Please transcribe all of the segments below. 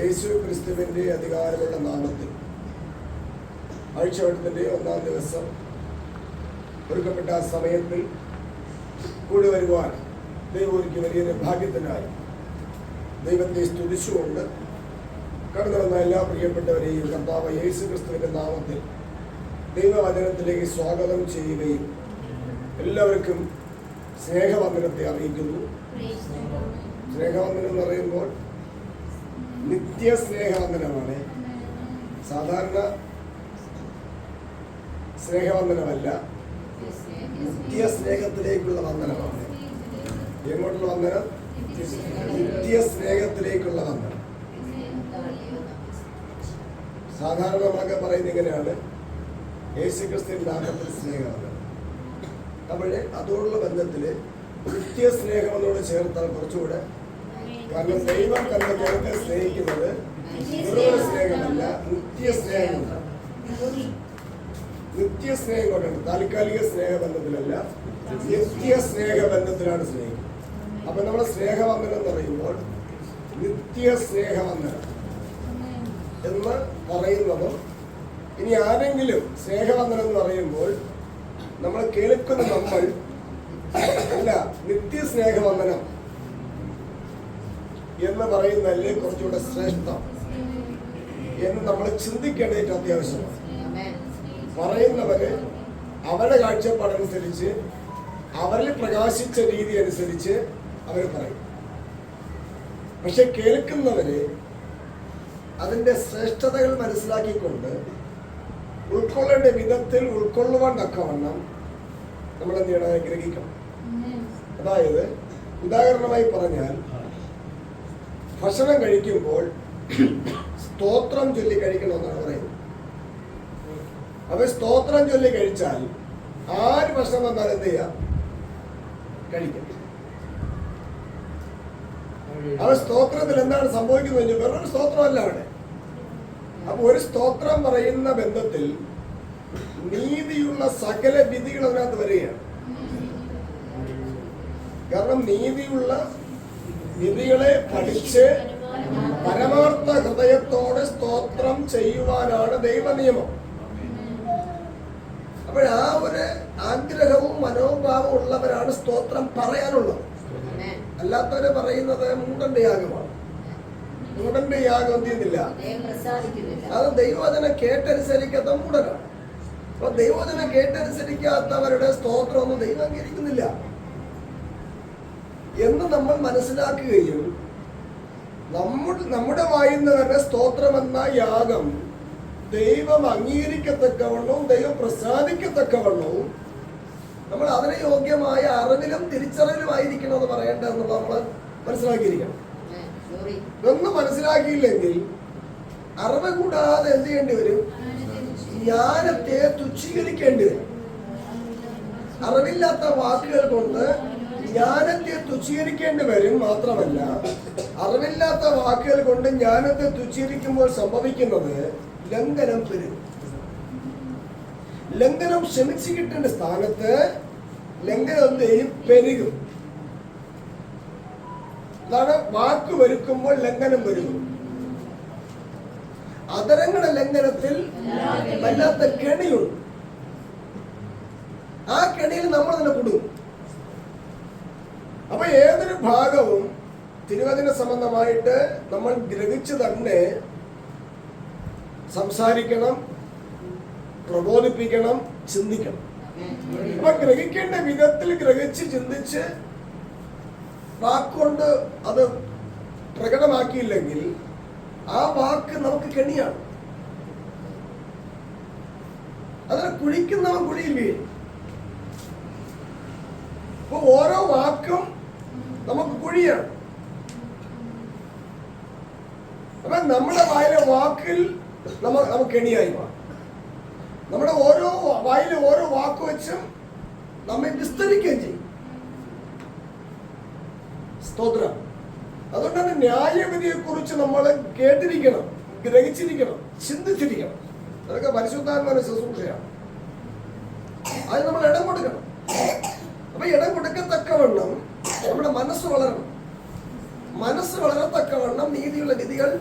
യേശു ക്രിസ്തുവിന്റെ അധികാരമുള്ള നാമത്തിൽ ആഴ്ചവട്ടത്തിന്റെ ഒന്നാം ദിവസം ഒരുക്കപ്പെട്ട ആ സമയത്തിൽ കൂടി വരുവാൻ ദൈവമൊരുക്കി വലിയൊരു ഭാഗ്യത്തിനായി ദൈവത്തെ സ്തുതിച്ചുകൊണ്ട് കടന്നു വന്ന എല്ലാ പ്രിയപ്പെട്ടവരെയും കർത്താവ് യേശു ക്രിസ്തുവിന്റെ നാമത്തിൽ ദൈവവചനത്തിലേക്ക് സ്വാഗതം ചെയ്യുകയും എല്ലാവർക്കും സ്നേഹവന്ദനത്തെ അറിയിക്കുന്നു. സ്നേഹവന്ദനം എന്ന് പറയുമ്പോൾ നിത്യ സ്നേഹവന്ദനമാണ് സാധാരണ സ്നേഹവന്ദനമല്ല നിത്യ സ്നേഹത്തിലേക്കുള്ള വന്ദനമാണ് എങ്ങോട്ടുള്ള വന്ദനം നിത്യ സ്നേഹത്തിലേക്കുള്ള വന്ദനം സാധാരണ നമ്മളൊക്കെ പറയുന്നത് ഇങ്ങനെയാണ്. യേശു ക്രിസ്തുവിൻ നാമത്തിൽ സ്നേഹവന്ദനം അപ്പോൾ അതോടുള്ള ബന്ധത്തിൽ നിത്യസ്നേഹം എന്നോട് ചേർത്താൽ കുറച്ചുകൂടെ കാരണം ദൈവം തന്റെ ജനത്തെ സ്നേഹിക്കുന്നത് സ്നേഹമല്ല നിത്യ സ്നേഹമുണ്ട് നിത്യ സ്നേഹം കൊണ്ടാണ് താൽക്കാലിക സ്നേഹബന്ധത്തിലല്ല നിത്യ സ്നേഹബന്ധത്തിലാണ് സ്നേഹം. അപ്പൊ നമ്മുടെ സ്നേഹവന്ദനം എന്ന് പറയുമ്പോൾ നിത്യ സ്നേഹവന്ദനം എന്ന് പറയുന്നതും ഇനി ആരെങ്കിലും സ്നേഹവന്ദനം എന്ന് പറയുമ്പോൾ നമ്മൾ കേൾക്കുന്ന നമ്മൾ അല്ല നിത്യ സ്നേഹവന്ദനം എന്ന് പറയുന്നതല്ലേ കുറച്ചുകൂടെ ശ്രേഷ്ഠം. എന്ന് നമ്മൾ ചിന്തിക്കേണ്ടത് അത്യാവശ്യമാണ്. പറയുന്നവര് അവരുടെ കാഴ്ചപ്പാടനുസരിച്ച് അവരിൽ പ്രകാശിച്ച രീതി അനുസരിച്ച് അവർ പറയും. പക്ഷെ കേൾക്കുന്നവര് അതിന്റെ ശ്രേഷ്ഠതകൾ മനസ്സിലാക്കിക്കൊണ്ട് ഉൾക്കൊള്ളേണ്ട വിധത്തിൽ ഉൾക്കൊള്ളുവാൻ തക്കവണ്ണം നമ്മൾ എന്ത് ചെയ്യണം? ഗ്രഹിക്കണം. അതായത് ഉദാഹരണമായി പറഞ്ഞാൽ ഭക്ഷണം കഴിക്കുമ്പോൾ സ്തോത്രം ചൊല്ലി കഴിക്കണമെന്നാണ് പറയുന്നത്. അപ്പൊ സ്തോത്രം ചൊല്ലി കഴിച്ചാൽ ആര് ഭക്ഷണം വന്നാലും എന്ത് ചെയ്യാം? കഴിക്കാം. അവ സ്തോത്രത്തിൽ എന്താണ് സംഭവിക്കുന്നത് വേറൊരു സ്തോത്രമല്ല അവിടെ. അപ്പൊ ഒരു സ്തോത്രം പറയുന്ന ബന്ധത്തിൽ നീതിയുള്ള സകല വിധികൾ അതിനകത്ത് വരികയാണ്. കാരണം നീതിയുള്ള വിധികളെ പഠിച്ച് പരമാർത്ഥ ഹൃദയത്തോടെ സ്തോത്രം ചെയ്യുവാനാണ് ദൈവനിയമം. അപ്പോൾ ആ ഒരു ആഗ്രഹവും മനോഭാവവും ഉള്ളവരാണ് സ്തോത്രം പറയാനുള്ളത്. അല്ലാത്തവര് പറയുന്നത് മൂടന്റെ യാഗമാണ്. മൂടന്റെ യാഗം എന്ത് ചെയ്യുന്നില്ല? അത് ദൈവവചനം കേട്ടനുസരിക്കാത്ത മൂടനാണ്. അപ്പൊ ദൈവവചനം കേട്ടനുസരിക്കാത്തവരുടെ സ്തോത്രം ഒന്നും ദൈവം അംഗീകരിക്കുന്നില്ല. എന്ന് നമ്മൾ മനസ്സിലാക്കുകയും നമ്മുടെ നമ്മുടെ വായുന്നവരുടെ സ്തോത്രമെന്ന യാഗം ദൈവം അംഗീകരിക്കത്തക്കവണ്ണവും ദൈവം പ്രസാദിക്കത്തക്കവണ്ണവും നമ്മൾ അതിന് യോഗ്യമായ അറിവിലും തിരിച്ചറിവിലുമായിരിക്കണം എന്ന് പറയേണ്ടതെന്ന് നമ്മൾ മനസ്സിലാക്കിയിരിക്കണം. ഇതൊന്നും മനസ്സിലാക്കിയില്ലെങ്കിൽ അറിവ് കൂടാതെ എന്ത് ചെയ്യേണ്ടി വരും? ജ്ഞാനത്തെ തുച്ഛീകരിക്കേണ്ടി വരും. അറിവില്ലാത്ത വാക്കുകൾ കൊണ്ട് ജ്ഞാനത്തെ തുച്ഛീകരിക്കേണ്ടി വരും മാത്രമല്ല അറിവില്ലാത്ത വാക്കുകൾ കൊണ്ട് ജ്ഞാനത്തെ തുച്ഛീകരിക്കുമ്പോൾ സംഭവിക്കുന്നത് ലംഘനം തരും. ലംഘനം ക്ഷമിച്ചു കിട്ടേണ്ട സ്ഥാനത്ത് ലംഘനം എന്ത് പെരുകും. അതാണ് വാക്ക് വരുക്കുമ്പോൾ ലംഘനം വരുന്നു അതരങ്ങളുടെ ലംഘനത്തിൽ വല്ലാത്ത കെണിയുണ്ട്. ആ കെണിയിൽ നമ്മൾ തന്നെ കൊടുക്കും അപ്പൊ ഏതൊരു ഭാഗവും തിരുവചന സംബന്ധമായിട്ട് നമ്മൾ ഗ്രഹിച്ച് തന്നെ സംസാരിക്കണം പ്രബോധിപ്പിക്കണം ചിന്തിക്കണം. അപ്പൊ ഗ്രഹിക്കേണ്ട വിധത്തിൽ ഗ്രഹിച്ച് ചിന്തിച്ച് വാക്കുകൊണ്ട് അത് പ്രകടമാക്കിയില്ലെങ്കിൽ ആ വാക്ക് നമുക്ക് കെണിയാണ്. അതിനെ കുഴിക്കുന്നവൻ കുഴിയിൽ വീഴും. അപ്പൊ ഓരോ വാക്കും നമുക്ക് കുഴിയാണ്. അപ്പൊ നമ്മുടെ വായിലെ വാക്കിൽ നമ്മ നമുക്ക് കെണിയായി മാറും. നമ്മുടെ ഓരോ വായിലെ ഓരോ വാക്ക് വെച്ചും നമ്മെ വിസ്തരിക്കുകയും ചെയ്യും. സ്തോത്രം. അതുകൊണ്ടാണ് ന്യായവിധിയെ കുറിച്ച് നമ്മൾ കേട്ടിരിക്കണം ഗ്രഹിച്ചിരിക്കണം ചിന്തിച്ചിരിക്കണം. അതൊക്കെ പരിശുദ്ധാത്മാവിന്റെ ശുശ്രൂഷയാണ്. അത് നമ്മൾ ഇടം കൊടുക്കണം. അപ്പൊ ഇടം കൊടുക്കത്തക്കവണ്ണം നമ്മുടെ മനസ്സ് വളരണം. മനസ്സ് വളരത്തക്കവണ്ണം നീതിയുള്ള വിധികൾ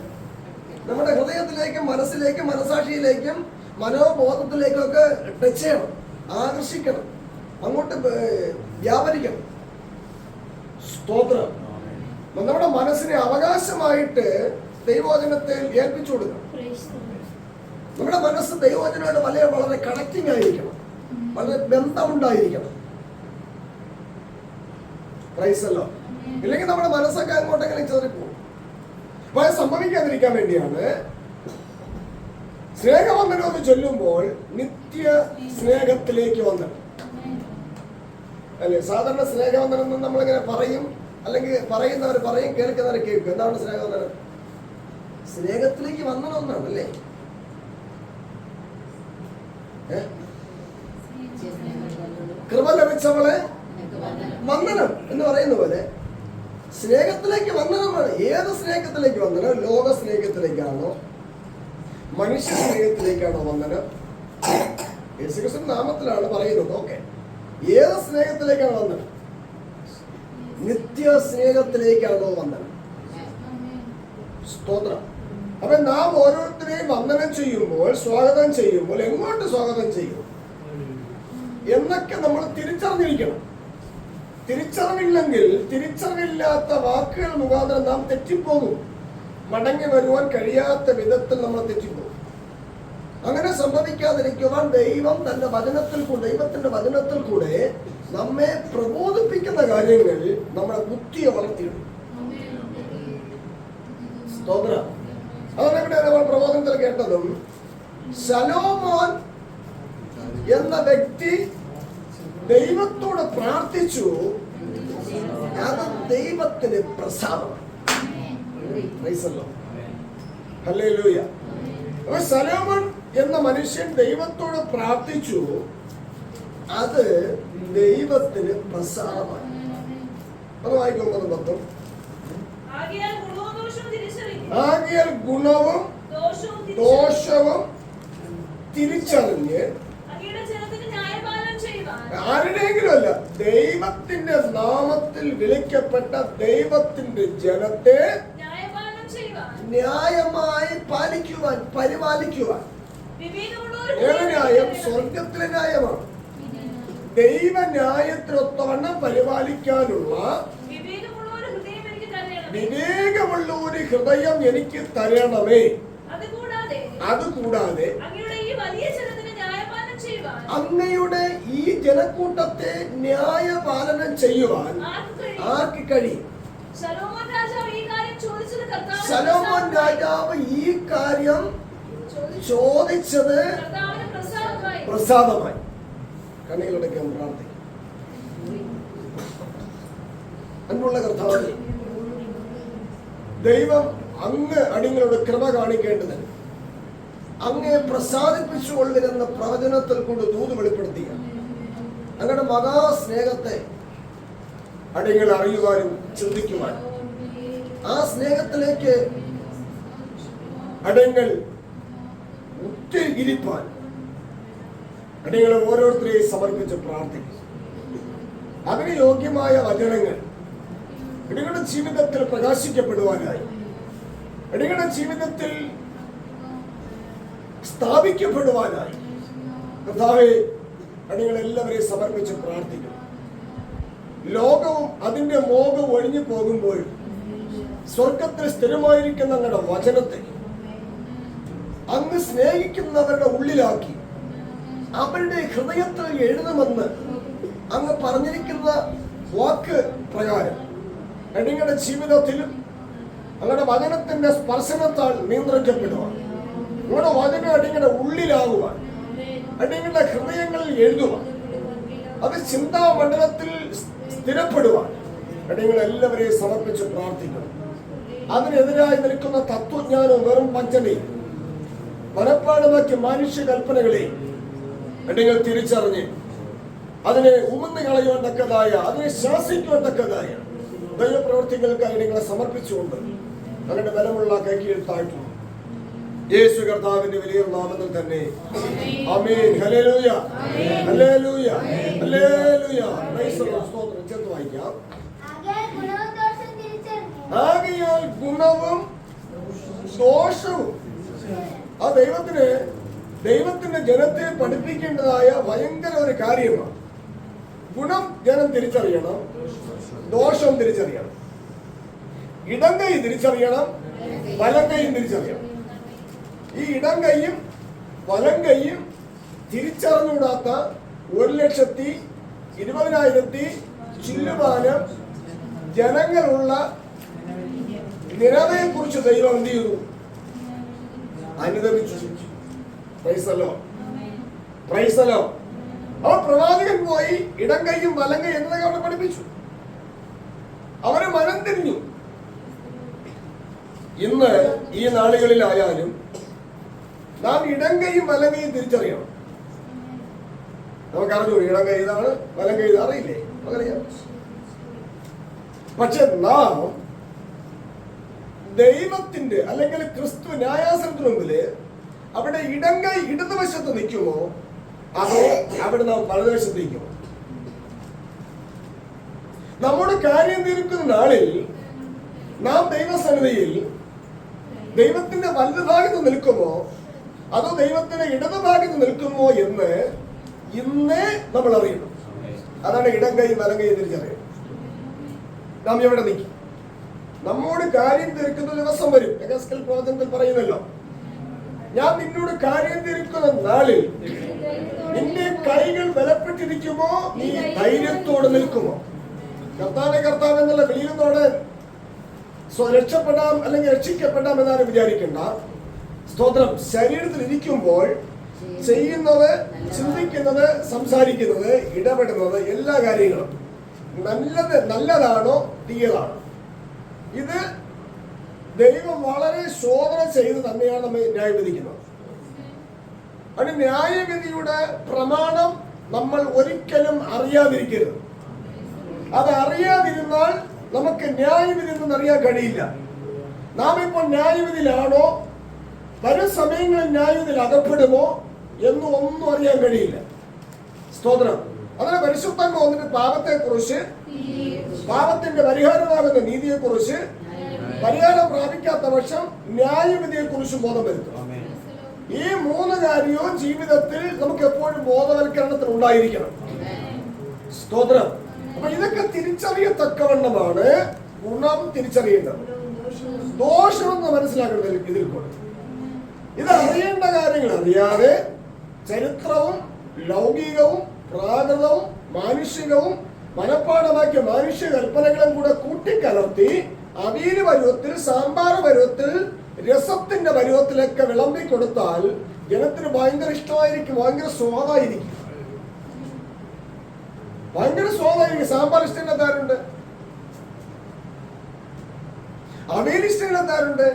നമ്മുടെ ഹൃദയത്തിലേക്കും മനസ്സിലേക്കും മനസാക്ഷിയിലേക്കും മനോബോധത്തിലേക്കും ഒക്കെ ടച്ച് ചെയ്യണം ആകർഷിക്കണം അങ്ങോട്ട് വ്യാപരിക്കണം. സ്തോത്രം. നമ്മുടെ മനസ്സിനെ അവകാശമായിട്ട് ദൈവവചനത്തെ ഏൽപ്പിച്ചു കൊടുക്കണം. നമ്മുടെ മനസ്സ് ദൈവവചനമായിട്ട് വളരെ വളരെ കണക്റ്റിംഗ് ആയിരിക്കണം. വളരെ ബന്ധമുണ്ടായിരിക്കണം. പ്രൈസല്ലോ ഇല്ലെങ്കിൽ നമ്മുടെ മനസ്സൊക്കെ അങ്ങോട്ടെങ്കിലും ചെറിപ്പോകും അപ്പൊ അത് സംഭവിക്കാതിരിക്കാൻ വേണ്ടിയാണ് സ്നേഹവന്ദനം എന്ന് ചൊല്ലുമ്പോൾ നിത്യ സ്നേഹത്തിലേക്ക് വന്നത്. അല്ലേ? സാധാരണ സ്നേഹവന്ദനം എന്ന് നമ്മളിങ്ങനെ പറയും. അല്ലെങ്കിൽ പറയുന്നവർ പറയും കേൾക്കുന്നവർ കേൾക്കും. എന്താണ് സ്നേഹവന്ദനം? സ്നേഹത്തിലേക്ക് വന്നണമെന്നാണ് അല്ലേ? കൃപ ലഭിച്ചവളെ വന്ദനം എന്ന് പറയുന്ന പോലെ സ്നേഹത്തിലേക്ക് വന്ദനമാണ്. ഏത് സ്നേഹത്തിലേക്ക് വന്ദനം? ലോക സ്നേഹത്തിലേക്കാണോ മനുഷ്യ സ്നേഹത്തിലേക്കാണോ വന്ദനം? യേശുക്രിസ്തു നാമത്തിലാണ് പറയുന്നത്. ഓക്കെ. ഏത് സ്നേഹത്തിലേക്കാണ് വന്ദനം? നിത്യ സ്നേഹത്തിലേക്കാണോ വന്ദനം? സ്തോത്രം. അപ്പൊ നാം ഓരോരുത്തരെയും വന്ദനം ചെയ്യുമ്പോൾ സ്വാഗതം ചെയ്യുമ്പോൾ എങ്ങോട്ട് സ്വാഗതം ചെയ്യും? എന്നൊക്കെ നമ്മൾ തിരിച്ചറിഞ്ഞിരിക്കണം. തിരിച്ചറിവില്ലെങ്കിൽ തിരിച്ചറിവില്ലാത്ത വാക്കുകൾ മുഖാന്തരം നാം തെറ്റിപ്പോകും. മടങ്ങി വരുവാൻ കഴിയാത്ത വിധത്തിൽ നമ്മൾ തെറ്റിപ്പോകും. അങ്ങനെ സംഭവിക്കാതിരിക്കുവാൻ ദൈവം തന്റെ വചനത്തിൽ കൂടെ ദൈവത്തിന്റെ വചനത്തിൽ കൂടെ നമ്മെ പ്രബോധിപ്പിക്കുന്ന കാര്യങ്ങൾ നമ്മുടെ ബുദ്ധിയെ വളർത്തിയിടും. സ്തോത്രം. നമ്മൾ പ്രബോധനത്തിൽ കേട്ടതും. എന്ന വ്യക്തി ദൈവത്തോട് പ്രാർത്ഥിച്ചു. അത് ദൈവത്തിന്. അപ്പൊ സലോമൺ എന്ന മനുഷ്യൻ ദൈവത്തോട് പ്രാർത്ഥിച്ചു. അത് ദൈവത്തിന് പ്രസാദമായി അത്. ആകിയാൽ ഗുണവും ദോഷവും തിരിച്ചറിഞ്ഞ് അങ്ങയുടെ ജനത്തിന് ന്യായപാലനം ചെയ്യുവാൻ ആരുടെയെങ്കിലും അല്ല ദൈവത്തിന്റെ നാമത്തിൽ വിളിക്കപ്പെട്ട ദൈവത്തിന്റെ ജനത്തെ ന്യായമായി പാലിക്കുവാൻ പരിപാലിക്കുവാൻ. ന്യായം? സ്വർഗത്തിലെ ന്യായമാണ്. ദൈവ ന്യായത്തിനൊത്തവണ്ണം പരിപാലിക്കാനുള്ള വിവേകമുള്ള ഒരു ഹൃദയം എനിക്ക് തരണമേ. അതുകൂടാതെ അങ്ങയുടെ ഈ വലിയ അങ്ങയുടെ ഈ ജനക്കൂട്ടത്തെ ന്യായപാലനം ചെയ്യുവാൻ ആർക്ക് കഴിയും? സലോമോൻ രാജാവ് ഈ കാര്യം ചോദിച്ചു. ചോദിച്ചത് പ്രസാദമായി. കണ്ണികളുടെ പ്രാർത്ഥിക്കും അൻപുള്ള കർത്താവ് ദൈവം അങ്ങ് അടിങ്ങളോട് കൃപ കാണിക്കേണ്ടത് അങ്ങേ പ്രസാദിപ്പിച്ചുകൊള്ളിരുന്ന പ്രവചനത്തിൽ കൊണ്ട് ദൂത് വെളിപ്പെടുത്തിയ. അങ്ങയുടെ മഹാസ്നേഹത്തെ അടികൾ അറിയുവാനും ചിന്തിക്കുവാനും. ആ സ്നേഹത്തിലേക്ക് അടങ്ങൾ ഉറ്റിരിപ്പാൻ അടങ്ങളെ ഓരോരുത്തരെയും സമർപ്പിച്ച് പ്രാർത്ഥിക്കും. അതിന് യോഗ്യമായ വചനങ്ങൾ അടികളുടെ ജീവിതത്തിൽ പ്രകാശിക്കപ്പെടുവാനായി. അടികളുടെ ജീവിതത്തിൽ സ്ഥാപിക്കപ്പെടുവാനായി. കർത്താവെ അടികളെല്ലാവരെയും സമർപ്പിച്ച് പ്രാർത്ഥിക്കും ലോകവും അതിന്റെ മോഹം ഒഴിഞ്ഞു പോകുമ്പോൾ സ്വർഗത്തിൽ സ്ഥിരമായിരിക്കുന്ന അങ്ങയുടെ വചനത്തെ അങ്ങ് സ്നേഹിക്കുന്നവരുടെ ഉള്ളിലാക്കി അവരുടെ ഹൃദയത്തിൽ എഴുതുമെന്ന് അങ്ങ് പറഞ്ഞിരിക്കുന്ന വാക്ക് പ്രകാരം അടിങ്ങളുടെ ജീവിതത്തിലും അങ്ങയുടെ വചനത്തിന്റെ സ്പർശനത്താൽ നിയന്ത്രിക്കപ്പെടുവാൻ. നിങ്ങളുടെ വചനം അടിങ്ങളുടെ ഉള്ളിലാകുവാൻ അടിങ്ങളുടെ ഹൃദയങ്ങളിൽ എഴുതുവാൻ അത് ചിന്താമണ്ഡലത്തിൽ സ്ഥിരപ്പെടുവാൻ അടിങ്ങൾ എല്ലാവരെയും സമർപ്പിച്ച് പ്രാർത്ഥിക്കണം അതിനെതിരായി നിൽക്കുന്ന തത്വജ്ഞാനവും വെറും വഞ്ചനയും മനപ്പാടമാക്കിയ മനുഷ്യ കൽപ്പനകളെ അടിങ്ങൾ തിരിച്ചറിഞ്ഞ് അതിനെ ഉമന്ന് കളയുവാൻ അതിനെ ശാസിക്കുവാൻ തക്കതായ ദൈവപ്രവർത്തികൾക്കായി നിങ്ങളെ സമർപ്പിച്ചുകൊണ്ട് അവരുടെ ബലമുള്ള കൈകീഴ്ത്തായിട്ടുണ്ട് യേശു കർത്താവിന്റെ വലിയ നാമത്തിൽ തന്നെ. Amen hallelujah. Hallelujah. Hallelujah. Praise. സ്തോത്രം. ചേർത്ത് വായിക്കാം. ആകയാൽ ഗുണവും ദോഷവും തിരിച്ചറിഞ്ഞ് ആകയാൽ ഗുണവും ദോഷവും. ആ ദൈവത്തിന് ദൈവത്തിന്റെ ജനത്തെ പഠിപ്പിക്കേണ്ടതായ ഭയങ്കര ഒരു കാര്യമാണ്. ഗുണം ജനം തിരിച്ചറിയണം. ദോഷം തിരിച്ചറിയണം. ഇടം കൈ തിരിച്ചറിയണം. വലം കൈയും തിരിച്ചറിയണം. ഈ ഇടം കൈയും വലം കൈയും തിരിച്ചറിഞ്ഞുകൂടാത്ത ഒരു ലക്ഷത്തി ഇരുപതിനായിരത്തി ചില്ലുവാനം ജനങ്ങളുള്ള നിരവയെ കുറിച്ച് ദൈവം എന്ത് ചെയ്തു? അനുദമിച്ചു പ്രൈസലോ പ്രൈസലോ അവ പ്രവാചകൻ പോയി ഇടം കൈയും വലം കൈ എന്നതൊക്കെ അവിടെ പഠിപ്പിച്ചു. അവരെ മനം തിരിഞ്ഞു ഇന്ന് ഈ നാളുകളിലായാലും നാം ഇടം കൈയും വലം കൈയും തിരിച്ചറിയണം. നമുക്കറിഞ്ഞു ഇടം കൈ ഇതാണ് വലം കൈ അറിയില്ലേ? നമുക്കറിയാം പക്ഷെ നാം ദൈവത്തിന്റെ അല്ലെങ്കിൽ ക്രിസ്തു ന്യായാസനത്തിന് മുമ്പിൽ അവിടെ ഇടം കൈ ഇടതുവശത്ത് നിൽക്കുമോ? അതോ അവിടെ നാം വലതുവശത്ത് നിൽക്കുമോ? നമ്മുടെ കാര്യം തീർക്കുന്ന നാളിൽ നാം ദൈവസന്നിധിയിൽ ദൈവത്തിന്റെ വലതുഭാഗത്ത് നിൽക്കുമോ? അതോ ദൈവത്തിന്റെ ഇടതുഭാഗത്ത് നിൽക്കുമോ എന്ന് ഇന്നേ നമ്മൾ അറിയണം അതാണ് ഇടം കൈ വലം കൈ തിരിച്ചറിയണം നാം എവിടെ നിൽക്കും? നമ്മോട് കാര്യം തീർക്കുന്ന ദിവസം വരും. പ്രവചനത്തിൽ പറയുന്നല്ലോ ഞാൻ നിന്നോട് കാര്യം തീർക്കുന്ന നാളിൽ നിന്റെ കൈകൾ ബലപ്പെട്ടിരിക്കുമോ? നീ ധൈര്യത്തോടെ നിൽക്കുമോ? കർത്താവെ കർത്താവ് എന്നുള്ള വിളിയുന്നോടെ രക്ഷപ്പെടാം അല്ലെങ്കിൽ രക്ഷിക്കപ്പെടാം എന്നാണ് വിചാരിക്കേണ്ട. സ്തോത്രം. ശരീരത്തിൽ ഇരിക്കുമ്പോൾ ചെയ്യുന്നത് ചിന്തിക്കുന്നത് സംസാരിക്കുന്നത് ഇടപെടുന്നത് എല്ലാ കാര്യങ്ങളും. നല്ലത് നല്ലതാണോ തീയതാണോ? ഇത് ദൈവം വളരെ ശോധന ചെയ്ത് തന്നെയാണ് നമ്മൾ ന്യായവിധിക്കുന്നത്. അത് ന്യായവിധിയുടെ പ്രമാണം നമ്മൾ ഒരിക്കലും അറിയാതിരിക്കരുത്. അത് അറിയാതിരുന്നാൽ നമുക്ക് ന്യായവിധി എന്നറിയാൻ കഴിയില്ല. നാം ഇപ്പോൾ ന്യായവിധിയിലാണോ വരും സമയങ്ങളിൽ ന്യായവിധിയിൽ അകപ്പെടുമോ എന്ന് ഒന്നും അറിയാൻ കഴിയില്ല. സ്തോത്രം. അങ്ങനെ പരിശുദ്ധം വന്നിട്ട് പാപത്തെ കുറിച്ച് പാപത്തിന്റെ പരിഹാരമാകുന്ന നീതിയെ കുറിച്ച് പരിഹാരം പ്രാപിക്കാത്ത പക്ഷം ന്യായവിധിയെ കുറിച്ച് ബോധം വരുത്തും ഈ മൂന്ന് കാര്യവും ജീവിതത്തിൽ നമുക്ക് എപ്പോഴും ബോധവൽക്കരണത്തിൽ ഉണ്ടായിരിക്കണം. സ്തോത്രം. അപ്പൊ ഇതൊക്കെ തിരിച്ചറിയത്തക്കവണ്ണമാണ് ഗുണം തിരിച്ചറിയേണ്ടത്. ദോഷമെന്ന് മനസ്സിലാക്കേണ്ടത് ഇതിൽ കൂടെ ഇത് അറിയേണ്ട കാര്യങ്ങൾ അറിയാതെ ചരിത്രവും ലൗകികവും പ്രാകൃതവും മാനുഷികവും മനഃപ്പാടമാക്കിയ മാനുഷ്യ കൽപ്പനകളും കൂടെ കൂട്ടിക്കലർത്തി അവീര് പരുവത്തിൽ സാമ്പാർ പരുവത്തിൽ രസത്തിന്റെ പരുവത്തിലൊക്കെ വിളമ്പി കൊടുത്താൽ ജനത്തിന് ഭയങ്കര ഇഷ്ടമായിരിക്കും ഭയങ്കര സ്വാദായിരിക്കും. ഭയങ്കര സ്വാദായിരിക്കും. സാമ്പാർ ഇഷ്ടം എന്താരുണ്ട് അവീരിഷ്ടം രസം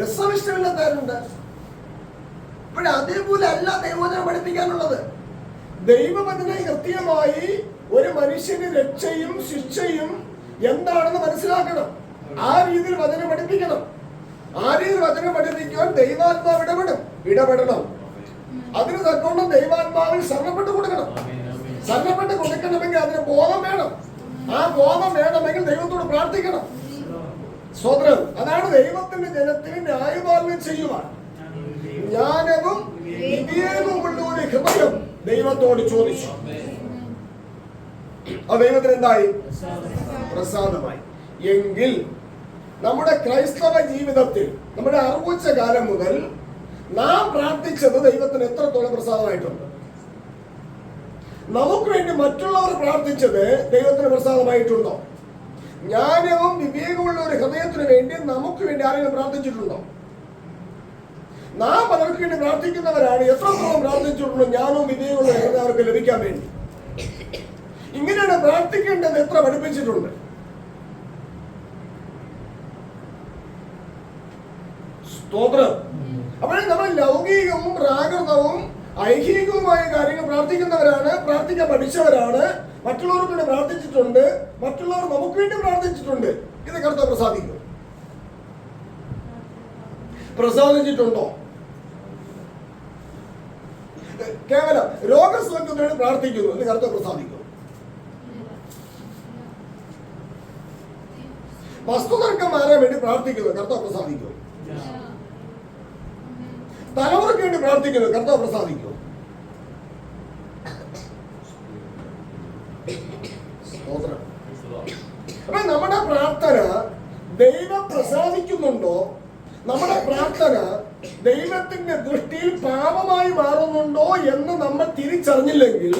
ഇഷ്ടമില്ലാത്തവരുണ്ട് ഇവിടെ അതേപോലെ അല്ല ദൈവവചനം പഠിപ്പിക്കാനുള്ളത്. ദൈവവചനം കൃത്യമായി ഒരു മനുഷ്യന് രക്ഷയും ശിക്ഷയും എന്താണെന്ന് മനസ്സിലാക്കണം. ആ രീതിയിൽ വചനം പഠിപ്പിക്കണം. ആ രീതിയിൽ വചനം പഠിപ്പിക്കുവാൻ ദൈവാത്മാവ് ഇടപെടും. ഇടപെടണം. അതിന് തക്കോണം ദൈവാത്മാവിൽ ശരണപ്പെട്ട് കൊടുക്കണം. ശരണപ്പെട്ട് കൊടുക്കണമെങ്കിൽ അതിന് ബോധം വേണം. ആ ബോധം വേണമെങ്കിൽ ദൈവത്തോട് പ്രാർത്ഥിക്കണം. സ്വതന്ത്രം. അതാണ് ദൈവത്തിന്റെ ജനത്തിന് ന്യായപാലനം ചെയ്യുവാൻ. ജ്ഞാനവും വിവേകവുമുള്ള ഒരു ഹൃദയം ദൈവത്തോട് ചോദിച്ചു. ആ ദൈവത്തിന് എന്തായി? പ്രസാദമായി. എങ്കിൽ നമ്മുടെ ക്രൈസ്തവ ജീവിതത്തിൽ നമ്മുടെ അറുപച്ച കാലം മുതൽ നാം പ്രാർത്ഥിച്ചത് ദൈവത്തിന് എത്രത്തോളം പ്രസാദമായിട്ടുണ്ട്? നമുക്ക് വേണ്ടി മറ്റുള്ളവർ പ്രാർത്ഥിച്ചത് ദൈവത്തിന് പ്രസാദമായിട്ടുണ്ടോ? ജ്ഞാനവും വിവേകമുള്ള ഒരു ഹൃദയത്തിന് വേണ്ടി നമുക്ക് വേണ്ടി ആരെങ്കിലും പ്രാർത്ഥിച്ചിട്ടുണ്ടോ? നാം പലർക്ക് വേണ്ടി പ്രാർത്ഥിക്കുന്നവരാണ് എത്രത്തോളം പ്രാർത്ഥിച്ചിട്ടുണ്ടോ ജ്ഞാനവും വിവേകമുള്ള ഹൃദയം അവർക്ക് ലഭിക്കാൻ വേണ്ടി. ഇങ്ങനെയാണ് പ്രാർത്ഥിക്കേണ്ടത് എത്ര പഠിപ്പിച്ചിട്ടുണ്ട്? സ്തോത്രം. അപ്പോഴേ നമ്മൾ ലൗകികവും പ്രാകൃതവും ഐഹികവുമായ കാര്യങ്ങൾ പ്രാർത്ഥിക്കുന്നവരാണ് പ്രാർത്ഥിക്കാൻ പഠിച്ചവരാണ്. മറ്റുള്ളവർക്ക് വേണ്ടി പ്രാർത്ഥിച്ചിട്ടുണ്ട് മറ്റുള്ളവർ നമുക്ക് വേണ്ടി പ്രാർത്ഥിച്ചിട്ടുണ്ട്. ഇത് കർത്താവ് പ്രസാദിക്കും പ്രസാദിച്ചിട്ടുണ്ടോ? കേവലം രോഗസുഖത്തിന് വേണ്ടി പ്രാർത്ഥിക്കുന്നു. ഇത് കർത്താവ് പ്രസാദിക്കും വസ്തുതർക്കന്മാരെ വേണ്ടി പ്രാർത്ഥിക്കുന്നു കർത്താവ് പ്രസാദിക്കും തലമുറയ്ക്ക് വേണ്ടി പ്രാർത്ഥിക്കുന്നു. കർത്താവ് പ്രസാദിക്കും സ്തോത്രം അപ്പൊ നമ്മുടെ പ്രാർത്ഥന ദൈവം പ്രസാദിക്കുന്നുണ്ടോ നമ്മുടെ പ്രാർത്ഥന ദൈവത്തിന്റെ ദൃഷ്ടിയിൽ പാപമായി മാറുന്നുണ്ടോ എന്ന് നമ്മൾ തിരിച്ചറിഞ്ഞില്ലെങ്കിൽ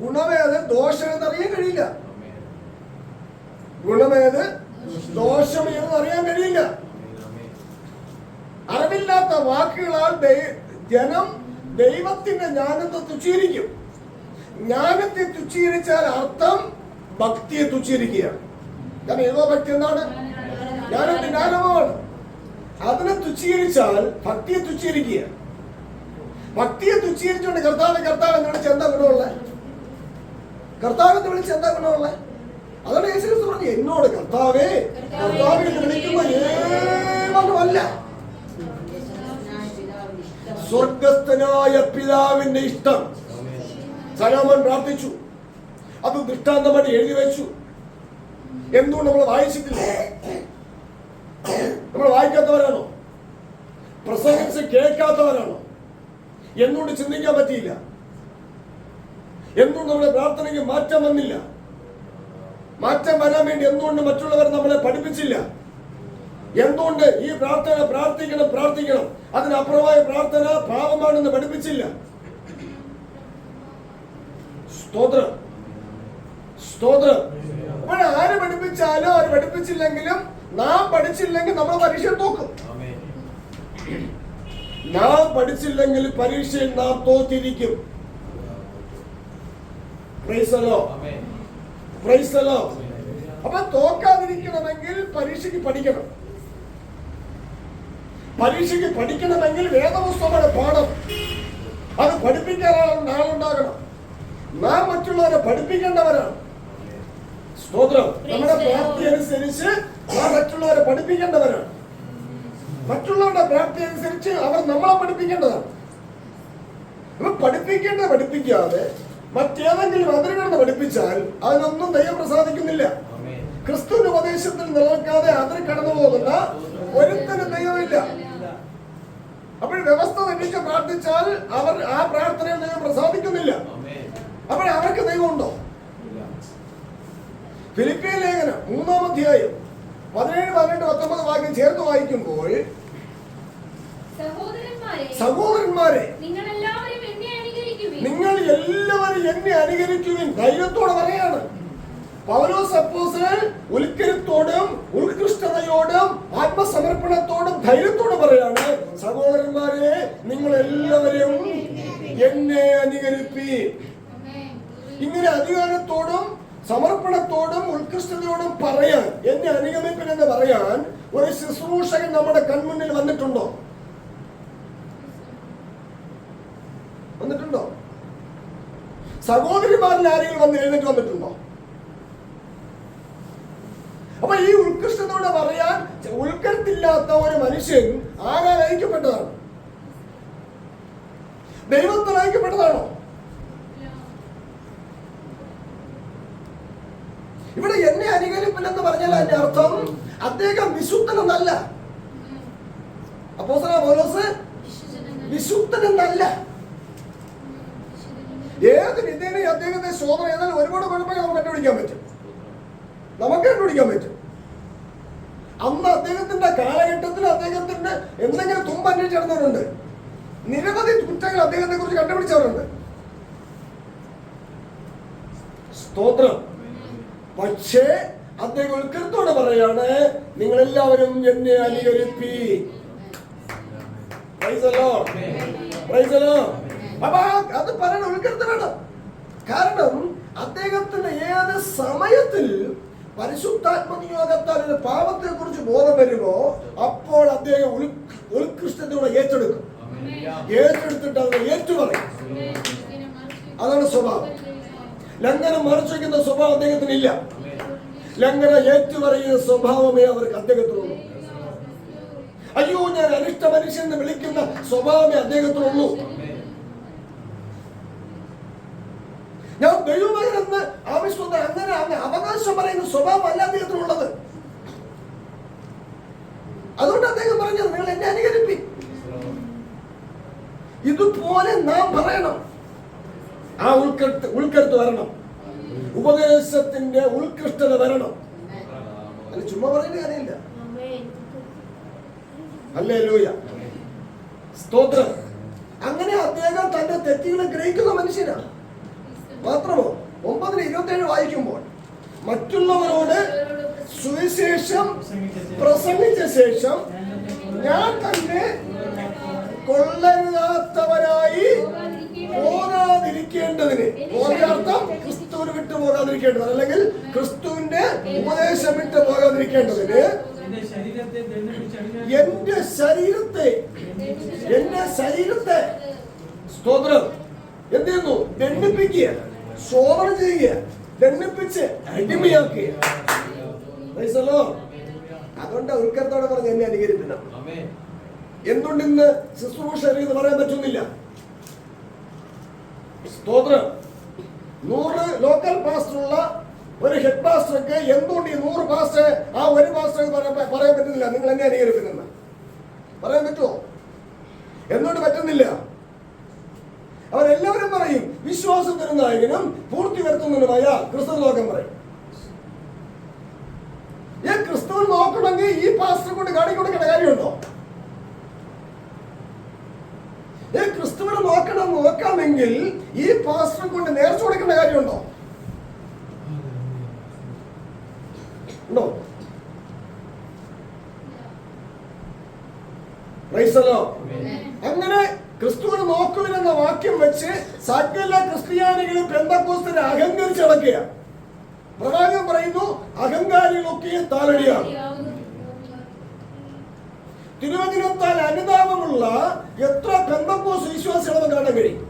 ഗുണമേത് ദോഷമെന്ന് അറിയാൻ കഴിയില്ല. ഗുണമേത് എന്ന് അറിയാൻ കഴിയില്ല. അറിവില്ലാത്ത വാക്കുകളാൽ ജനം ദൈവത്തിന്റെ ജ്ഞാനത്തെ തുച്ഛീകരിക്കും. ജ്ഞാനത്തെ തുച്ഛീകരിച്ചാൽ അർത്ഥം ഭക്തിയെ തുച്ഛീകരിക്കുകയാണ്. കാരണം ഏതോ ഭക്തി എന്താണ്? ജ്ഞാനത്തിന്റെ ആരംഭമാണ് അതിനെ തുച്ഛീകരിച്ചാൽ ഭക്തിയെ തുച്ഛീകരിക്കുക. ഭക്തിയെ തുച്ഛീകരിച്ചുകൊണ്ട് കർത്താവ് കർത്താവ് എന്ന് വിളിച്ച് എന്താ ഗുണമുള്ള? കർത്താവ് എന്ന് വിളിച്ച് എന്താ ഗുണമുള്ള? അതാണ് യേശു പറഞ്ഞു എന്നോട് കർത്താവേ കർത്താവെ എന്ന് സ്വർഗസ്ഥനായ പിതാവിന്റെ ഇഷ്ടം. സലോമൻ പ്രാർത്ഥിച്ചു. അത് ദൃഷ്ടാന്തമായിട്ട് എഴുതി വെച്ചു. എന്തുകൊണ്ട് നമ്മൾ വായിച്ചിട്ടില്ല? നമ്മൾ വായിക്കാത്തവരാണോ? പ്രസംഗിച്ച് കേൾക്കാത്തവരാണോ? എന്തുകൊണ്ട് ചിന്തിക്കാൻ പറ്റിയില്ല? എന്തുകൊണ്ട് നമ്മുടെ പ്രാർത്ഥനയ്ക്ക് മാറ്റം വന്നില്ല? മാറ്റം വരാൻ വേണ്ടി എന്തുകൊണ്ട് മറ്റുള്ളവർ നമ്മളെ പഠിപ്പിച്ചില്ല? എന്തുകൊണ്ട് ഈ പ്രാർത്ഥന പ്രാർത്ഥിക്കണം പ്രാർത്ഥിക്കണം. അതിനപ്പുറമായ പ്രാർത്ഥന പാപമാണെന്ന് പഠിപ്പിച്ചില്ല? സ്തോത്രം. സ്തോത്രം. ആര് പഠിപ്പിച്ചാലും ആര് പഠിപ്പിച്ചില്ലെങ്കിലും നാം പഠിച്ചില്ലെങ്കിൽ നമ്മൾ പരീക്ഷ തോക്കും. നാം പഠിച്ചില്ലെങ്കിൽ പരീക്ഷയിൽ നാം തോറ്റിരിക്കും. അപ്പൊ തോക്കാതിരിക്കണമെങ്കിൽ പരീക്ഷയ്ക്ക് പഠിക്കണം. പരീക്ഷയ്ക്ക് പഠിക്കണമെങ്കിൽ വേദപുസ്തകമാണ് പാഠം. അത് പഠിപ്പിക്കാനാണ് നാളുണ്ടാകണം. നാം മറ്റുള്ളവരെ പഠിപ്പിക്കേണ്ടവരാണ്. സ്തോത്രം. നമ്മുടെ പ്രാപ്തി അനുസരിച്ച് നാം മറ്റുള്ളവരെ പഠിപ്പിക്കേണ്ടവരാണ്. മറ്റുള്ളവരുടെ പ്രാപ്തി അനുസരിച്ച് അവർ നമ്മളെ പഠിപ്പിക്കേണ്ടതാണ്. അപ്പൊ പഠിപ്പിക്കേണ്ടത് പഠിപ്പിക്കാതെ മറ്റേതെങ്കിലും അതിരുകളെ പഠിപ്പിച്ചാൽ അതിനൊന്നും ദൈവം പ്രസാദിക്കുന്നില്ല. ക്രിസ്തുവിന്റെ ഉപദേശത്തിൽ നിലനിൽക്കാതെ അതിൽ കടന്നു പോകുന്ന ഒരുത്തരും ദൈവമില്ല. അപ്പോൾ വ്യവസ്ഥ തെറ്റിച്ച് പ്രാർത്ഥിച്ചാൽ അവർ ആ പ്രാർത്ഥനയിൽ ദൈവം പ്രസാദിക്കുന്നില്ല. അപ്പോൾ അവർക്ക് ദൈവമുണ്ടോ? ഫിലിപ്പിയ ലേഖനം മൂന്നാം അധ്യായം പതിനേഴ് പതിനെട്ട് പത്തൊമ്പത് വാക്യം ചേർത്ത് വായിക്കുമ്പോൾ സഹോദരന്മാരെ നിങ്ങൾ എല്ലാവരും എന്നെ അനുകരിക്കുവിൻ. ധൈര്യത്തോടെ പറയാണ്. പൗലോസ് അപ്പോസ്തലൻ ഉൽക്കരത്തോടും ഉത്കൃഷ്ടതയോടും ആത്മസമർപ്പണത്തോടും ധൈര്യത്തോടെ പറയാണ്. സഹോദരന്മാരെ നിങ്ങൾ എല്ലാവരും എന്നെ അനുകരിപ്പി ഇങ്ങനെ അധികാരത്തോടും സമർപ്പണത്തോടും ഉത്കൃഷ്ടതയോടും പറയാൻ എന്നെ അനുഗമിപ്പിൻ എന്ന് പറയാൻ ഒരു ശുശ്രൂഷകൻ നമ്മുടെ കൺമുന്നിൽ വന്നിട്ടുണ്ടോ? വന്നിട്ടുണ്ടോ? സഹോദരിമാരിൽ ആരെങ്കിലും വന്ന് എഴുന്നേറ്റ് വന്നിട്ടുണ്ടോ? അപ്പൊ ഈ ഉത്കൃഷ്ടതയോടെ പറയാൻ ഉൾക്കരുത്തില്ലാത്ത ഒരു മനുഷ്യൻ ആരാൽ അയക്കപ്പെട്ടതാണ്? ദൈവത്തിൽ അയക്കപ്പെട്ടതാണോ ഇവിടെ എന്നെ അനുകരിപ്പില്ലെന്ന് പറഞ്ഞാൽ അതിന്റെ അർത്ഥം അദ്ദേഹം വിശുദ്ധനെന്നല്ല. അപ്പോ പൗലോസ് വിശുദ്ധനെന്നല്ല. ഏത് വിധേനയും അദ്ദേഹത്തെ ശോധന ചെയ്താൽ ഒരുപാട് കുഴപ്പങ്ങൾ നമുക്ക് കണ്ടുപിടിക്കാൻ പറ്റും. നമുക്ക് കണ്ടുപിടിക്കാൻ പറ്റും. അന്ന് അദ്ദേഹത്തിന്റെ കാലഘട്ടത്തിൽ അദ്ദേഹത്തിന്റെ എന്തെങ്കിലും തുമ്പ് അന്വേഷിച്ചിടുന്നവരുണ്ട് നിരവധി കുറ്റങ്ങൾ അദ്ദേഹത്തെ കുറിച്ച് കണ്ടുപിടിച്ചവരുണ്ട്. സ്തോത്രം. പക്ഷേ അദ്ദേഹം ഉൾക്കരത്തോടെ പറയാണ് നിങ്ങൾ എല്ലാവരും എന്നെ അനുകരിപ്പി. അത് പറയണ ഉൾക്കരുത്ത് വേണം കാരണം അദ്ദേഹത്തിന് ഏത് സമയത്തിൽ പരിശുദ്ധാത്മനിയോഗത്താൽ ഒരു പാപത്തെ കുറിച്ച് ബോധം വരുമോ അപ്പോൾ അദ്ദേഹം ഉത്കൃഷ്ടതയോടെ ഏറ്റെടുക്കും. ഏറ്റെടുത്തിട്ട് അതിനെ ഏറ്റുപറയും. അതാണ് സ്വഭാവം. ലംഘനം മറച്ചു വയ്ക്കുന്ന സ്വഭാവം അദ്ദേഹത്തിന് ഇല്ല ലംഘന ഏറ്റുപറയുന്ന സ്വഭാവമേ അവർക്ക് അദ്ദേഹത്തിനുള്ളൂ. അയ്യോ ഞാൻ അനിഷ്ട മനുഷ്യൻ എന്ന് വിളിക്കുന്ന സ്വഭാവമേ അദ്ദേഹത്തിനുള്ളൂ. ഞാൻ ദൈവമകനെന്ന് ആവശ്യമുണ്ട് അങ്ങനെ അങ്ങ് അവകാശം പറയുന്ന സ്വഭാവം അല്ല അദ്ദേഹത്തിനുള്ളത്. അതുകൊണ്ട് അദ്ദേഹം പറഞ്ഞത് നിങ്ങൾ എന്നെ അനുകരിപ്പി. ഇതുപോലെ നാം പറയണം. ആ ഉൾക്കരുത്ത് ഉൾക്കരുത്ത് വരണം. ഉപദേശത്തിന്റെ ഉത്കൃഷ്ടത വരണം. അത് ചുമ്മാ പറയേണ്ട കാര്യമില്ല. അല്ലേ ലൂയ സ്തോത്രം. അങ്ങനെ അദ്ദേഹം തന്റെ തെറ്റുകളെ ഗ്രഹിക്കുന്ന മനുഷ്യനാണ് മാത്രമോ ഒമ്പതിന് ഇരുപത്തേഴ് വായിക്കുമ്പോൾ മറ്റുള്ളവരോട് സുവിശേഷം പ്രസംഗിച്ച ശേഷം ഞാൻ തന്നെ കൊള്ളരുതാത്തവരായി പോരാതിരിക്കേണ്ടതിന്. പോരാർത്ഥം ക്രിസ്തുവിന് വിട്ടു പോകാതിരിക്കേണ്ടത് അല്ലെങ്കിൽ ക്രിസ്തുവിന്റെ ഉപദേശം വിട്ടു പോകാതിരിക്കേണ്ടതിന് എന്റെ ശരീരത്തെ എന്റെ ശരീരത്തെ സ്തോത്രം. എന്ത് ചെയ്യുന്നു? ദണ്ഡിപ്പിക്കുക ശോധന ചെയ്യുക ദണ്ഡിപ്പിച്ച് അടിമയാക്കുക. അതുകൊണ്ട് ഉൾക്കരത്തോടെ പറഞ്ഞ് എന്നെ അനുകരിക്കണം. ആമേൻ എന്തുകൊണ്ട് ഇന്ന് ശുശ്രൂഷ എന്ന് പറയാൻ പറ്റുന്നില്ല? സ്തോത്രം. നൂറ് ലോക്കൽ പാസ്റ്ററുള്ള ഒരു ഹെഡ് പാസ്റ്റർക്ക് എന്തുകൊണ്ട് ഈ നൂറ് പാസ്റ്റർ ആ ഒരു പാസ്റ്റർ പറയാൻ പറ്റുന്നില്ല. നിങ്ങൾ എന്നെ അനുകരിക്കുന്നെന്ന് പറയാൻ പറ്റുമോ? എന്തുകൊണ്ട് പറ്റുന്നില്ല? അവരെല്ലാവരും പറയും വിശ്വാസത്തിന് നായകനും പൂർത്തി വരുത്തുന്നതിനുമായ ക്രിസ്തു ലോകം പറയും. ഈ ക്രിസ്തു നോക്കണമെങ്കിൽ ഈ പാസ്റ്റർ കൊണ്ട് കാണിക്കൊടുക്കേണ്ട കാര്യമുണ്ടോ? ഈ ക്രിസ്തുവിനെ നോക്കണം നോക്കാമെങ്കിൽ ഈ പാസ്റ്റർ കൊണ്ട് നേർച്ച കൊടുക്കേണ്ട കാര്യമുണ്ടോ? ഉണ്ടോ. അങ്ങനെ ക്രിസ്തുവിനെ നോക്കുവിനെന്ന വാക്യം വെച്ച് സകല ക്രിസ്ത്യാനികളും പെന്തക്കോസ്തിനെ അഹങ്കരിച്ചടക്കുക പ്രവാചകം പ്രവാചകൻ പറയുന്നു അഹങ്കാരികളൊക്കെ താലടിയാണ്. തിരുവചനത്താൽ അനുതാപമുള്ള എത്ര പെന്തക്കോസ് വിശ്വാസികളെ കാണാൻ കഴിയും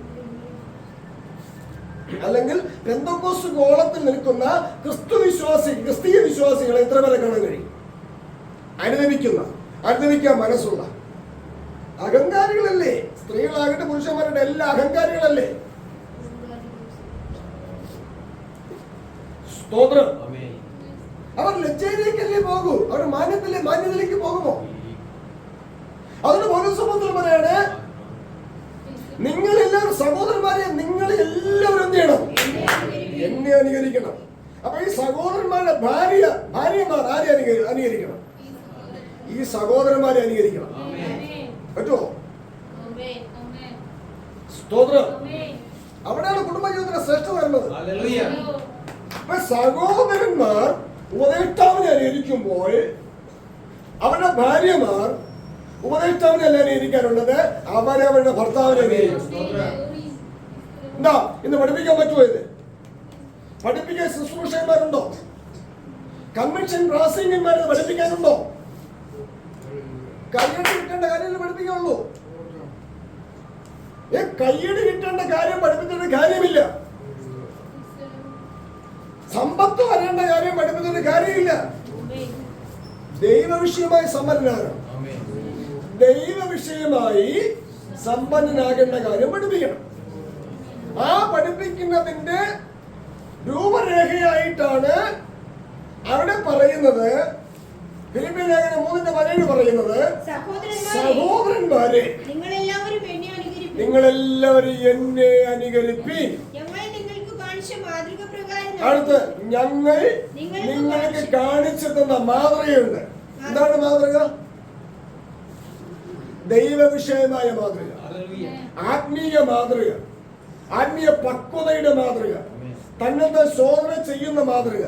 അല്ലെങ്കിൽ പെന്തക്കോസ് ഗോളത്തിൽ നിൽക്കുന്ന ക്രിസ്തു വിശ്വാസി ക്രിസ്തീയ വിശ്വാസികളെ എത്ര പേരെ കാണാൻ കഴിയും? അനുദമിക്കുന്ന അനുദമിക്കാൻ മനസ്സുള്ള. അഹങ്കാരികളല്ലേ? സ്ത്രീകളാകട്ടെ പുരുഷന്മാരുടെ എല്ലാ അഹങ്കാരികളല്ലേ? സ്തോത്രം. അവർ ലജ്ജയിലേക്കല്ലേ പോകൂ? അവർ മാന്യത്തിലെ മാന്യതയിലേക്ക് പോകുമോ? അതുകൊണ്ട് പോലും പറയാണ് നിങ്ങൾ എല്ലാവരും സഹോദരന്മാരെ നിങ്ങൾ എല്ലാവരും എന്ത് ചെയ്യണം? എന്നെ അനുകരിക്കണം. അപ്പൊ ഈ സഹോദരന്മാരുടെ ഭാര്യ ഭാര്യമാർ ആരെ അനുകരി അനുകരിക്കണം? ഈ സഹോദരന്മാരെ അനുകരിക്കണം. പറ്റുമോ സ്തോത്രം. അവിടെയാണ് കുടുംബജീവിതത്തിന്റെ ശ്രേഷ്ഠത വരുന്നത്. അപ്പൊ സഹോദരന്മാർ ഉപദേഷ്ടാവിനെ അനുകരിക്കുമ്പോൾ അവരുടെ ഭാര്യമാർ ഉപദേഷ്ടാവിനെ അല്ല അനുകരിക്കാനുള്ളത് അവരവരുടെ ഭർത്താവിനെ എന്താ? ഇന്ന് പഠിപ്പിക്കാൻ പറ്റുമോ ഇത്? പഠിപ്പിക്കാൻ ശുശ്രൂഷന്മാരുണ്ടോ കൺവെൻഷൻ പ്രാസംഗന്മാർ പഠിപ്പിക്കാനുണ്ടോ? കയ്യടി കിട്ടേണ്ട കാര്യമല്ലേ പഠിപ്പിക്കാനുള്ളൂ? ഏ കയ്യടി കിട്ടേണ്ട കാര്യം പഠിപ്പിക്കേണ്ട കാര്യമില്ല. സമ്പത്ത് വരേണ്ട കാര്യം പഠിപ്പിക്കേണ്ട കാര്യമില്ല. ദൈവവിഷയമായി സമ്പന്നനാകണം ദൈവവിഷയമായി സമ്പന്നനാകേണ്ട കാര്യം പഠിപ്പിക്കണം. ആ പഠിപ്പിക്കുന്നതിന്റെ രൂപരേഖയായിട്ടാണ് അവിടെ പറയുന്നത്. ഫിലിപ്പിൻ ലേഖനം മൂന്നിന്റെ പതിനേഴ് പറയുന്നത് സഹോദരന്മാരെ നിങ്ങളെല്ലാവരും എന്നെ അനുകരിപ്പി അടുത്ത് ഞങ്ങൾ നിങ്ങൾക്ക് കാണിച്ചു തന്ന മാതൃകയുണ്ട്. എന്താണ് മാതൃക? ദൈവവിഷയമായ മാതൃക. ആത്മീയ മാതൃക. ആത്മീയ പക്വതയുടെ മാതൃക. തന്നത്തെ ശോധന ചെയ്യുന്ന മാതൃക.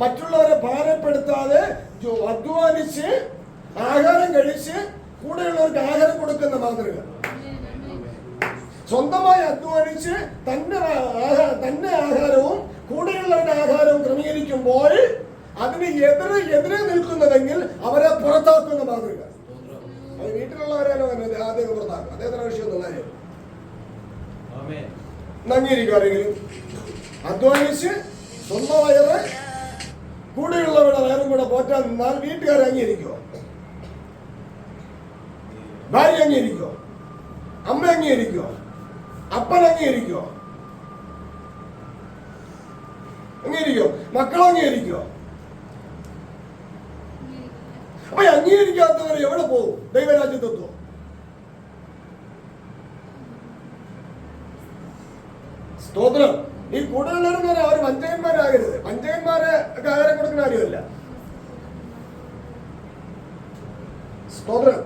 മറ്റുള്ളവരെ ഭാരപ്പെടുത്താതെ അധ്വാനിച്ച് ആഹാരം കഴിച്ച് കൂടെയുള്ളവർക്ക് ആഹാരം കൊടുക്കുന്ന മാതൃക. സ്വന്തമായി അധ്വാനിച്ച് തന്റെ തന്നെ തന്റെ ആഹാരവും കൂടെയുള്ളവരുടെ ആഹാരവും ക്രമീകരിക്കുമ്പോൾ അതിന് എതിരെ എതിരെ നിൽക്കുന്നതെങ്കിൽ അവരെ പുറത്താക്കുന്ന മാതൃക. അത് വീട്ടിലുള്ളവരല്ലോ എന്നെ ആദ്യം പുറത്താക്കും അദ്ദേഹത്തിന് വിഷയമൊന്നും കാര്യം. അംഗീകരിക്കും ആരെങ്കിലും അധ്വാനിച്ച് സ്വന്തം വയറ് കൂടെയുള്ളവരുടെ വയറും കൂടെ പോറ്റാൻ നിന്നാൽ വീട്ടുകാരെ അംഗീകരിക്കുമോ ഭാര്യ അംഗീകരിക്കുമോ അമ്മ അംഗീകരിക്കുമോ അപ്പൻ അംഗീകരിക്കുമോ അംഗീകരിക്കോ മക്കൾ അംഗീകരിക്കോ അപ്പൊ അംഗീകരിക്കാത്തവർ എവിടെ പോകും? ദൈവരാജ്യത്തെത്തുമോ സ്തോത്രം. ഈ കൂടുതലുള്ളവരെന്ന് പറഞ്ഞാൽ അവർ വഞ്ചകന്മാരാകരുത് വഞ്ചകന്മാരെ ഒക്കെ ആഹാരം കൊടുക്കുന്ന കാര്യമല്ല. സ്തോത്രം.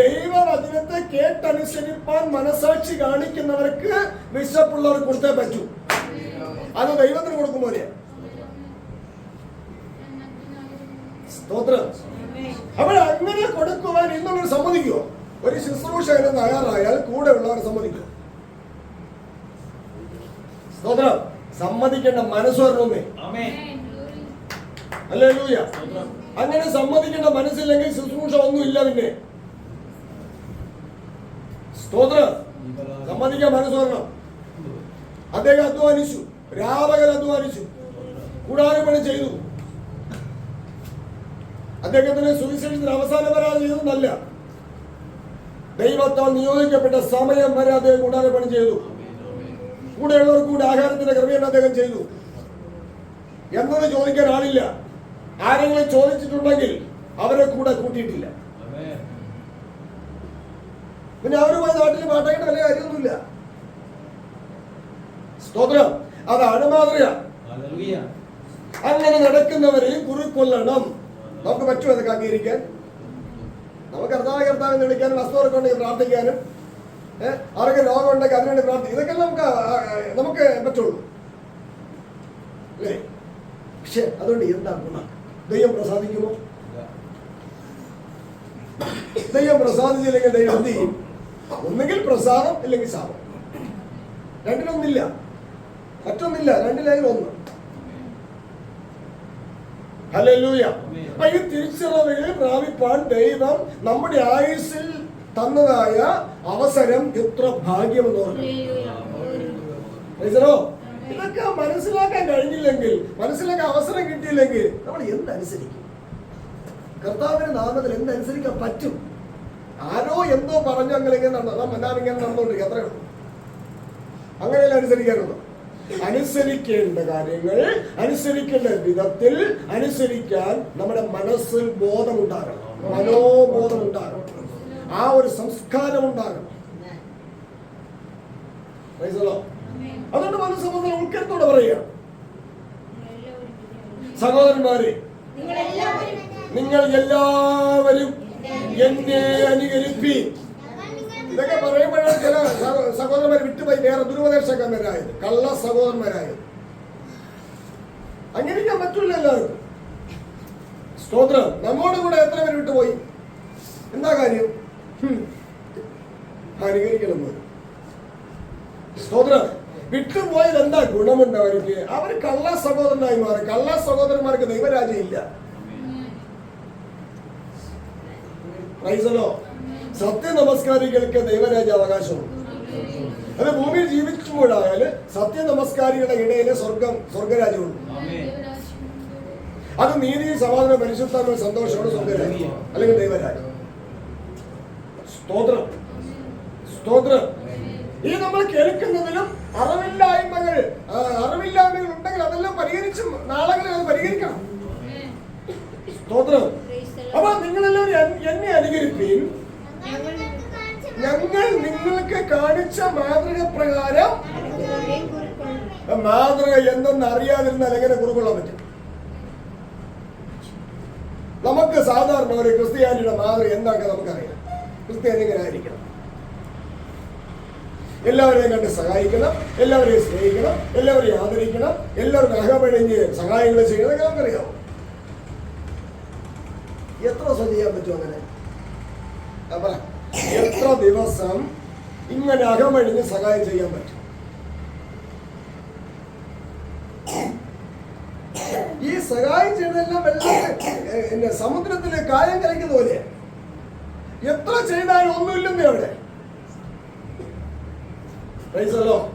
ദൈവവചനത്തെ കേട്ടനുസരിപ്പാൻ മനസാക്ഷി കാണിക്കുന്നവർക്ക് വിശപ്പുള്ളവർ കൊടുത്തേ പറ്റൂ. അത് ദൈവത്തിന് കൊടുക്കുമ്പോലെയാ സ്തോത്രം. അപ്പോൾ അങ്ങനെ കൊടുക്കുവാൻ ഇന്നുള്ളവർ സമ്മതിക്കുമോ ഒരു ശുശ്രൂഷകന് തയ്യാറായാൽ കൂടെ ഉള്ളവർ സമ്മതിക്കും. സ്തോത്രം. സമ്മതിക്കേണ്ട മനസ്സുവരണമേ ആമേൻ. അല്ലേ ലൂയ അങ്ങനെ സമ്മതിക്കേണ്ട മനസ്സില്ലെങ്കിൽ ശുശ്രൂഷ ഒന്നുമില്ല പിന്നെ. സ്തോത്രം. സമ്മതിക്കാൻ മനസ്സ് വരണം അദ്ദേഹം അധ്വാനിച്ചു. രാവകൽ അധ്വാനിച്ചു. കൂടാരപ്പണി പണി ചെയ്തു. അദ്ദേഹത്തിന് സുവിശേഷത്തിന് അവസാനം വരാതെ ചെയ്തതല്ല ദൈവത്താൽ നിയോഗിക്കപ്പെട്ട സമയം വരെ അദ്ദേഹം കൂടാതെ പണി ചെയ്തു. കൂടെയുള്ളവർ കൂടി ആഹാരത്തിന്റെ ക്രമീകരണം അദ്ദേഹം ചെയ്തു. എന്നത് ചോദിക്കാൻ ആളില്ല. ആരെങ്കിലും ചോദിച്ചിട്ടുണ്ടെങ്കിൽ അവരെ കൂടെ കൂട്ടിയിട്ടില്ല. പിന്നെ അവരുമായി നാട്ടിൽ പാട്ടേണ്ട വലിയ കാര്യമൊന്നുമില്ല. സ്തോത്രം. അതാണ് മാതൃക അങ്ങനെ നടക്കുന്നവരെയും കുറിക്കൊല്ലണം. നമുക്ക് പറ്റുമോ അതൊക്കെ അംഗീകരിക്കാൻ നമുക്ക് കർത്താവ് എന്ന് വിളിക്കാനും ഉണ്ടെങ്കിൽ പ്രാർത്ഥിക്കാനും ഏഹ് ആർക്ക് രോഗം ഉണ്ടെങ്കിൽ അതിനുവേണ്ടി പ്രാർത്ഥിക്കും ഇതൊക്കെ നമുക്ക് നമുക്ക് പറ്റുള്ളൂ. അല്ലേ? പക്ഷെ അതുകൊണ്ട് എന്താ ഗുണം? ദൈവം പ്രസാദിക്കുമോ? ദൈവം പ്രസാദിച്ചില്ലെങ്കിൽ ദൈവം എന്ത് ചെയ്യും? ഒന്നുകിൽ പ്രസാദം ഇല്ലെങ്കിൽ ശാപം. രണ്ടിലൊന്നില്ല. മറ്റൊന്നില്ല രണ്ടിലെങ്കിലും ഒന്ന്. ഹല്ലേലൂയ. അപ്പൊ ഈ തിരിച്ചറിവുകൾ പ്രാപിപ്പാൻ ദൈവം നമ്മുടെ ആയുസ്സിൽ തന്നതായ അവസരം എത്ര ഭാഗ്യം എന്ന് പറഞ്ഞു ഇതൊക്കെ മനസ്സിലാക്കാൻ കഴിഞ്ഞില്ലെങ്കിൽ മനസ്സിലാക്കാൻ അവസരം കിട്ടിയില്ലെങ്കിൽ നമ്മൾ എന്തനുസരിക്കും? കർത്താവിന്റെ നാമത്തിൽ എന്തനുസരിക്കാൻ പറ്റും? ആരോ എന്തോ പറഞ്ഞു അങ്ങനെ ഇങ്ങനെ നടന്നു. നാം ഇങ്ങനെ നടന്നുകൊണ്ടിരിക്കും അത്രയുള്ളൂ അങ്ങനെയല്ല അനുസരിക്കാനുള്ളൂ. അനുസരിക്കേണ്ട കാര്യങ്ങൾ അനുസരിക്കേണ്ട വിധത്തിൽ അനുസരിക്കാൻ നമ്മുടെ മനസ്സിൽ ബോധമുണ്ടാകണം. മനോബോധം ഉണ്ടാകണം ആ ഒരു സംസ്കാരം ഉണ്ടാകണം. അതുകൊണ്ട് മനസ്സമ്മതം ഉൾക്കരത്തോടെ പറയുക. സഹോദരന്മാരെ നിങ്ങൾ എല്ലാവരും എന്നെ അനുകരിപ്പി ഇതൊക്കെ സഹോദരന്മാർ വിട്ടുപോയി വേറെ ദുരുപദേശക്കാരന്മാരായത് കള്ള സഹോദരന്മാരായത്. അംഗീകരിക്കാൻ പറ്റില്ല എല്ലാവർക്കും. സ്തോത്രം. നമ്മോട് കൂടെ എത്ര പേര് വിട്ടുപോയി? എന്താ കാര്യം. അനുകരിക്കണം. സ്തോത്രം. വിട്ടുപോയത് എന്താ ഗുണമുണ്ട് അവർക്ക്? അവർ കള്ള സഹോദരനായി മാറി. കള്ള സഹോദരന്മാർക്ക് ദൈവരാജ്യം ഇല്ല. സത്യ നമസ്കാരികൾക്ക് ദൈവരാജ്യ അവകാശമുണ്ട് അത് ഭൂമിയിൽ ജീവിക്കുമ്പോഴായാൽ സത്യ നമസ്കാരികളുടെ ഇടയിലെ സ്വർഗം സ്വർഗരാജ്യമുണ്ട്. ആമേൻ. അത് നീതി സമാധാന പരിശുദ്ധ സന്തോഷമാണ് സ്വർഗരാജ്യം. അല്ലെങ്കിൽ ദൈവരാജ്യം. സ്തോത്രം. സ്തോത്രം. ഈ നമ്മൾ കേൾക്കുന്നതിലും അറിവില്ലായ്മകൾ അറിവില്ലായ്മകൾ ഉണ്ടെങ്കിൽ അതെല്ലാം പരിഹരിച്ച് നാളെങ്കിലും അത് പരിഹരിക്കണം. സ്തോത്രം. അപ്പൊ നിങ്ങളെല്ലാവരും എന്നെ അനുകരിപ്പീൻ ഞങ്ങൾ കാണിച്ച മാതൃക പ്രകാരം മാതൃക എന്തെന്ന് അറിയാതിരുന്ന എങ്ങനെ കുറുകൊള്ളാൻ പറ്റും. നമുക്ക് സാധാരണ ഒരു ക്രിസ്ത്യാനിയുടെ മാതൃക എന്താണെന്ന് നമുക്കറിയാം. ക്രിസ്ത്യാനി ഇങ്ങനെ ആയിരിക്കണം. എല്ലാവരെയും കണ്ട് സഹായിക്കണം എല്ലാവരെയും സ്നേഹിക്കണം എല്ലാവരെയും ആദരിക്കണം എല്ലാവരും അകമഴിഞ്ഞ് സഹായങ്ങൾ ചെയ്യണം എന്നൊക്കെ നമുക്കറിയാമോ എത്ര ദിവസം ചെയ്യാൻ പറ്റും അങ്ങനെ? അപ്പൊ എത്ര ദിവസം ഇങ്ങനെ അകമഴിഞ്ഞ് സഹായം ചെയ്യാൻ പറ്റും. ഈ സഹായം ചെയ്തതെല്ലാം വെള്ളത്തിൽ സമുദ്രത്തിലെ കായം കലയ്ക്കുന്ന പോലെ. എത്ര ചെയ്താലും ഒന്നുമില്ലെന്നേ അവിടെ. Lord.